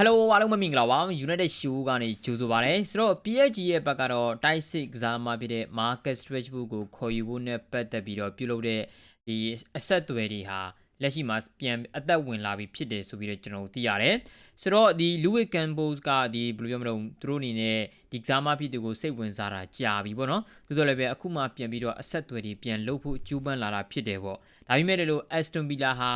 Hello အားလုံးမင်္ဂလာပါ United Show ကနေကြိုဆိုပါရစေဆိုတော့ PSG ရဲ့ဘက်ကတော့တိုက်စစ်ကစားမဖြစ်တဲ့ Marcus Rashford ကိုခေါ်ယူဖို့နဲ့ပတ်သက်ပြီးတော့ပြုလုပ်တဲ့ဒီအဆက်အသွယ်တွေဟာလက်ရှိမှာပြန်အသက်ဝင်လာပြီဖြစ်တယ်ဆိုပြီးတော့ကျွန်တော်တို့သိရတယ်ဆိုတော့ဒီ Louis Campos ကဒီဘယ်လိုပြောမလို့သူတို့အနေနဲ့ဒီကစားမဖြစ်သူကိုစိတ်ဝင်စားတာကြာပြီပေါ့နော်သူတို့လည်းပဲအခုမှပြန်ပြီးတော့အဆက်အသွယ်တွေပြန်လုပ်ဖို့ကြိုးပမ်းလာတာဖြစ်တယ်ပေါ့ဒါပေမဲ့လို့ Aston Villa ဟာ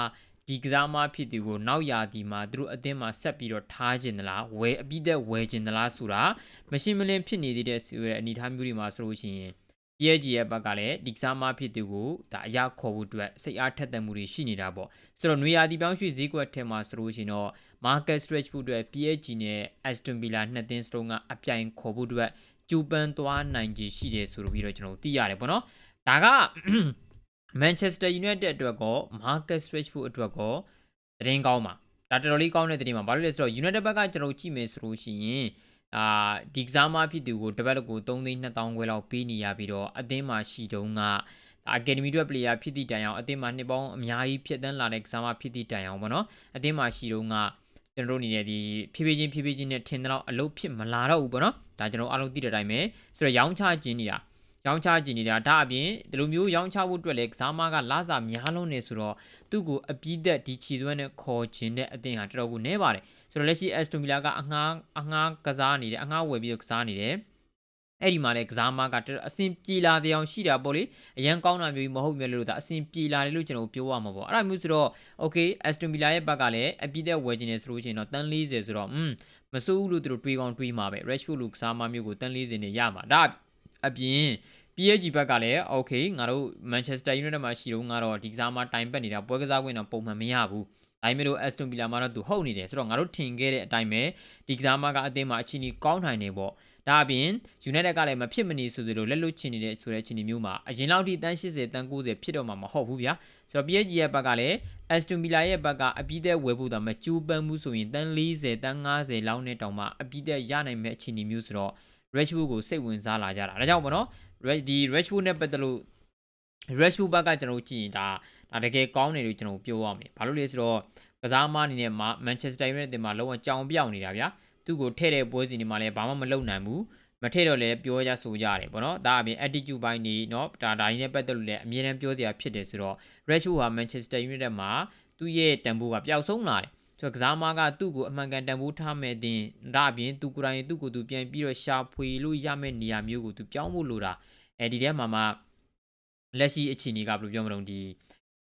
ဒီကစားမဖြစ်သူကိုနောက်ရာသီမှာသူတို့အသင်းမှာဆက်ပြီးတော့ထားခြင်းသလားဝယ်အပြီးသက်ဝယ်ခြင်းသလားဆိုတာမရှင်းမလင်းဖြစ်နေသေးတဲ့ဆိုတဲ့အနေအထားမျိုးတွေမှာဆိုလို့ရှိရင် PSG ရဲ့ဘက်ကလည်းဒီကစားမဖြစ်သူကိုဒါအရာခေါ်ဖို့အတွက်စိတ်အားထက်သန်မှုတွေရှိနေတာပေါ့ဆိုတော့နွေရာသီပြောင်းရွှေ့ဈေးကွက်ထဲမှာဆိုလို့ရှိရင်တော့ Marcus Rashford အတွက် PSG နဲ့ Aston Villa နှစ်သင်းစလုံးကအပြိုင်ခေါ်ဖို့အတွက်ကြိုးပမ်းသွားနိုင်ခြေရှိတယ်ဆိုပြီးတော့ကျွန်တော်သိရတယ်ပေါ့နော်ဒါက Manchester United အတွက်ကော Marcus Rashford အတွက်ကောသတင်းကောင်းပါဒါတော်တော်လေးကောင်းတဲ့သတင်းပါဘာလို့လဲဆိုတော့ United ဘက်ကကျွန်တော်ကြည့်မယ်ဆိုလို့ရှိရင်အာဒီကစားမဖြစ်သူကိုတပတ်ကို3သိန်း2000ခွဲလောက်ပေးနေရပြီးတော့အသင်းမှာရှိတုန်းက Academy တွေ player ဖြစ်သည့်တိုင်အောင်အသင်းမှာနှစ်ပေါင်းအများကြီးဖြစ်တန်းလာတဲ့ကစားမဖြစ်သည့်တိုင်အောင်ပေါ့နော်အသင်းမှာရှိတုန်းကကျွန်တော်တို့အနေနဲ့ဒီဖြည်းဖြည်းချင်းဖြည်းဖြည်းချင်းနဲ့ထင်တော့အလုပ်ဖြစ်မလာတော့ဘူးပေါ့နော်ဒါကျွန်တော်အားလုံးသိတဲ့အတိုင်းပဲဆိုတော့ရောင်းချခြင်းနေတာ ရောင်းချကြည့်နေတာဒါအပြင်ဒီလိုမျိုးရောင်းချဖို့အတွက်လည်းကစားမကလာစာများလုံးနေဆိုတော့သူ့ကိုအပြည့်သက်ဒီချီစွဲနဲ့ခေါ်ခြင်းတဲ့အသင်းဟာတော်တော်ကိုနဲပါတယ်ဆိုတော့လက်ရှိ Aston Villa ကအငှားအငှားကစားနေတယ်အငှားဝယ်ပြီးတော့ကစားနေတယ်အဲ့ဒီမှာလည်းကစားမကတော်အဆင်ပြေလာတဲ့အောင်ရှိတာပေါ့လေအရန်ကောင်းတာမျိုးမဟုတ်မြဲလို့ဒါအဆင်ပြေလာတယ်လို့ကျွန်တော်ပြောရမှာပေါ့အဲ့ဒါမျိုးဆိုတော့ okay Aston Villa ရဲ့ဘက်ကလည်းအပြည့်သက်ဝယ်ခြင်းနေဆိုလို့ရှိရင်တော့တန်း40ဆိုတော့อืมမစိုးဘူးလို့သူတို့တွေးကောင်းတွေးမှာပဲ Rashford လူကစားမမျိုးကိုတန်း40နဲ့ရမှာဒါ အပြင် PSG ဘက်ကလည်း okay ငါတို့ Manchester United မှာရှိတော့ငါတော့ဒီကစားမတိုင်ပတ်နေတာပွဲကစားခွင့်တော့ပုံမှန်မရဘူးဒါပေမဲ့လို့ Aston Villa မှာတော့သူဟုတ်နေတယ်ဆိုတော့ငါတို့ထင်ခဲ့တဲ့အတိုင်းပဲဒီကစားမကအသင်းမှာအချင်းကြီးကောင်းနိုင်နေပေါ့ဒါအပြင် United ကလည်းမဖြစ်မနေဆိုသလိုလက်လွတ်ချင်နေတဲ့ဆိုတဲ့အခြေအနေမျိုးမှာအရင်လောက်ထိတန်း80တန်း90ဖြစ်တော့မှာမဟုတ်ဘူးဗျာဆိုတော့ PSG ရဲ့ဘက်ကလည်း Aston Villa ရဲ့ဘက်ကအပြီးသက်ဝယ်ဖို့တော့မကျူးပန်းမှုဆိုရင်တန်း40တန်း90လောက်နဲ့တောင်မှအပြီးသက်ရနိုင်မဲ့အခြေအနေမျိုးဆိုတော့ Rashford ကိုစိတ်ဝင်စားလာကြတာဒါကြောင့်ပေါ့နော်ဒီ Rashford နဲ့ပတ်သက်လို့ Rashford ဘက်ကကျွန်တော်ကြည့်ရင်ဒါဒါတကယ်ကောင်းတယ်လို့ကျွန်တော်ပြောရမယ်ဘာလို့လဲဆိုတော့ကစားမအနေနဲ့ Manchester United တင်မှာလုံးဝကြောင်ပြောင်နေတာဗျာသူ့ကိုထဲ့တဲ့ပွဲစီတွေမှာလည်းဘာမှမလုပ်နိုင်ဘူးမထည့်တော့လည်းပြောရဆိုကြတယ်ပေါ့နော်ဒါအပြင် attitude ဘိုင်းနေเนาะဒါဒါရင်းနဲ့ပတ်သက်လို့လည်းအမြဲတမ်းပြောစရာဖြစ်တယ်ဆိုတော့ Rashford ဟာ Manchester United မှာသူ့ရဲ့တန်ဖိုးကပျောက်ဆုံးလာတယ် ဆိုတော့ကစားမကသူ့ကိုအမှန်ကန်တန်ဖိုးထားမဲ့တင်ဒါအပြင်သူကိုယ်တိုင်သူ့ကိုယ်သူပြန်ပြီးတော့ရှာဖွေလို့ရမယ့်နေရာမျိုးကိုသူပြောင်းဖို့လိုတာအဲဒီထဲမှာမှလက်ရှိအခြေအနေကဘယ်လိုပြောမလို့ဒီ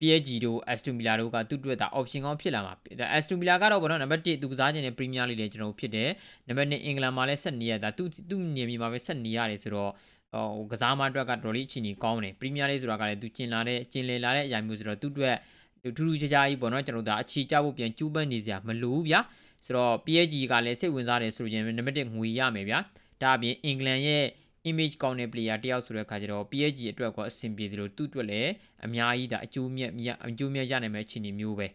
PSG တို့ Aston Villa တို့ကသူ့အတွက်ဒါ option ကောင်းဖြစ်လာမှာ Aston Villa ကတော့ဘောနော်နံပါတ်1သူကစားခြင်းနဲ့ Premier League လည်းကျွန်တော်ဖြစ်တယ်နံပါတ်2အင်္ဂလန်မှာလည်းဆက်နေရတာသူသူ့နေမြေမှာပဲဆက်နေရတယ်ဆိုတော့ဟိုကစားမအတွက်ကတော်လေးအခြေအနေကောင်းတယ် Premier League ဆိုတာကလည်းသူကျင်လာတဲ့ကျင်လည်လာတဲ့အရာမျိုးဆိုတော့သူ့အတွက် ထူးထူးခြားခြားကြီးပေါ့နော်ကျွန်တော်တို့ဒါအခြေကျဖို့ပြန်ကျူးပန်းနေစရာမလိုဘူးဗျာဆိုတော့ PSG ကလည်းစိတ်ဝင်စားတယ်ဆိုရင်နံပါတ်1ငွေရမယ်ဗျာဒါအပြင်အင်္ဂလန်ရဲ့ image ကောင်းတဲ့ player တယောက်ဆိုတဲ့အခါကျတော့ PSG အတွက်ကအဆင်ပြေတယ်လို့သူ့အတွက်လည်းအများကြီးဒါအကျိုးမြတ်အကျိုးမြတ်ရနိုင်မယ့်အခြေအနေမျိုးပဲ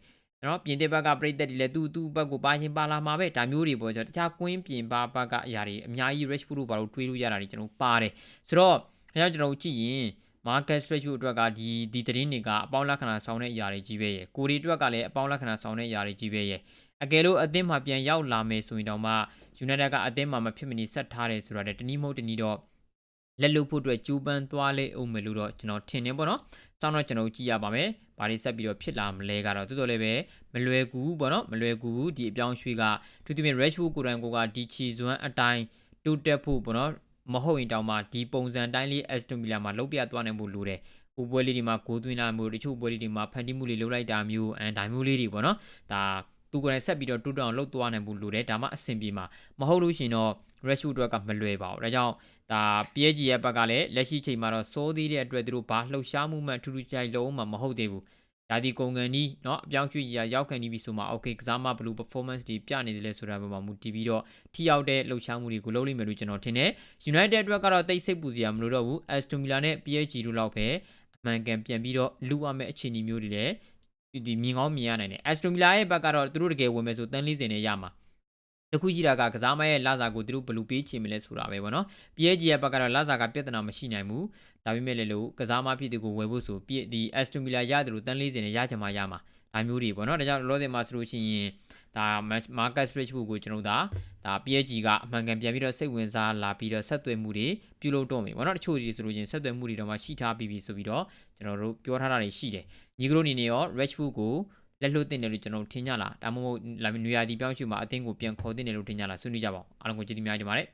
နော်ပြင်သစ်ဘက်ကပြည်သက်တွေလည်းသူ့သူ့ဘက်ကိုပါရင်ပါလာမှာပဲဒါမျိုးတွေပေါ့ကျွန်တော်တခြားကွင်းပြင်ပါဘက်ကအရာတွေအများကြီး rich food ဘာလို့တွေးလို့ရတာတွေကျွန်တော်ပါတယ်ဆိုတော့အဲကြောင့်ကျွန်တော်ကြည့်ရင် market strategy အတွက်ကဒီဒီသတင်းတွေကအပေါင်းလက္ခဏာဆောင်တဲ့အရာတွေကြီးပဲရယ်ကိုရီအတွက်ကလည်းအပေါင်းလက္ခဏာဆောင်တဲ့အရာတွေကြီးပဲရယ်အကယ်လို့အသင်းမှာပြန်ရောက်လာမယ်ဆိုရင်တော့မှ United ကအသင်းမှာမဖြစ်မနေဆက်ထားတယ်ဆိုတာတနည်းမဟုတ်တနည်းတော့လက်လွတ်ဖို့အတွက်ကြိုးပမ်းသွားလေအောင်မယ်လို့တော့ကျွန်တော်ထင်နေပေါ့နော်။စောင့်တော့ကျွန်တော်ကြည့်ရပါမယ်။ဘာတွေဆက်ပြီးတော့ဖြစ်လာမလဲကတော့တော်တော်လေးပဲမလွယ်ကူဘူးပေါ့နော်။မလွယ်ကူဘူးဒီအပြောင်းရွှေ့ကသူတိမြ Rashford ကိုယ်တိုင်ကိုကဒီချီစွမ်းအတိုင်းတိုးတက်ဖို့ပေါ့နော်။ မဟုတ်ရင်တောင်မှဒီပုံစံတိုင်းလေး Aston Villa မှာလုံးပြသွားနိုင်ဖို့လိုတယ်။ဟိုပွဲလေးတွေမှာဂိုးသွင်းလာမှုတချို့ပွဲလေးတွေမှာဖန်တီးမှုလေးလုပ်လိုက်တာမျိုးအဲဒါမျိုးလေးတွေပေါ့နော်။ဒါသူကိုယ်တိုင်ဆက်ပြီးတော့တူတောင်လှုပ်သွားနိုင်ဖို့လိုတယ်ဒါမှအဆင်ပြေမှာမဟုတ်လို့ရှင်တော့ Rashford အတွက်ကမလွယ်ပါဘူးဒါကြောင့်ဒါ PSG ရဲ့ဘက်ကလည်းလက်ရှိချိန်မှာတော့စိုးသေးတဲ့အတွက်သူတို့ဘာလှုပ်ရှားမှုမှထူးထူးခြားခြားလုံးမှမဟုတ်သေးဘူး။ ဒါဒီကုန်ကန်ဒီเนาะအပြောင်းရွှေ့ရရောက်ခံနေပြီဆိုမှ okay ကစားမဘလူး performance တွေပြနေတယ်လဲဆိုတာပေါ်မှာမူတည်ပြီးတော့ထိရောက်တဲ့လှုပ်ရှားမှုတွေကိုလုပ်လိမ့်မယ်လို့ကျွန်တော်ထင်တယ်။ United အတွက်ကတော့တိတ်ဆိတ်ပူစရာမလိုတော့ဘူး။ Aston Villa နဲ့ PSG တို့လောက်ပဲအမှန်ကန်ပြန်ပြီးတော့လူရမယ့်အခြေအနေမျိုးတွေလည်းဒီမြင်ကောင်းမြင်ရနိုင်တယ်။ Aston Villa ရဲ့ဘက်ကတော့သူတို့တကယ်ဝင်မယ်ဆိုတန်း40နဲ့ရမှာ။ တခုရှိတာကကစားမရဲ့လစာကိုသူတို့ဘယ်လိုပေးချင်မလဲဆိုတာပဲပေါ့နော် PSG ရဲ့ဘက်ကတော့လစာကပြဿနာမရှိနိုင်ဘူးဒါပေမဲ့လည်းလို့ကစားမဖြစ်သူကိုဝယ်ဖို့ဆိုဒီ Aston Villa ရတယ်လို့တန်း40နဲ့ရချင်မှရမှာဒါမျိုးတွေပေါ့နော်ဒါကြောင့်လောဆယ်မှာဆိုလို့ရှိရင်ဒါ market stretchbook ကိုကျွန်တော်တို့ဒါဒါ PSG ကအမှန်ကန်ပြန်ပြီးတော့စိတ်ဝင်စားလာပြီးတော့ဆက်သွယ်မှုတွေပြုလုပ်တော့မယ်ပေါ့နော်တချို့တွေဆိုလို့ချင်းဆက်သွယ်မှုတွေတော့မှရှိထားပြီးပြီဆိုပြီးတော့ကျွန်တော်တို့ပြောထားတာတွေရှိတယ်ညီကတို့အနေနဲ့ရော Rashford ကို လက်လွတ်တင်တယ်လို့ကျွန်တော်ထင်ကြလားဒါမှမဟုတ်နွေရာသီပြောင်းရွှေ့မှာအသင်းကိုပြန်ခေါ်တင်တယ်လို့ထင်ကြလားဆွေးနွေးကြပါအောင်အားလုံးကိုကျေးဇူးများတင်ပါတယ်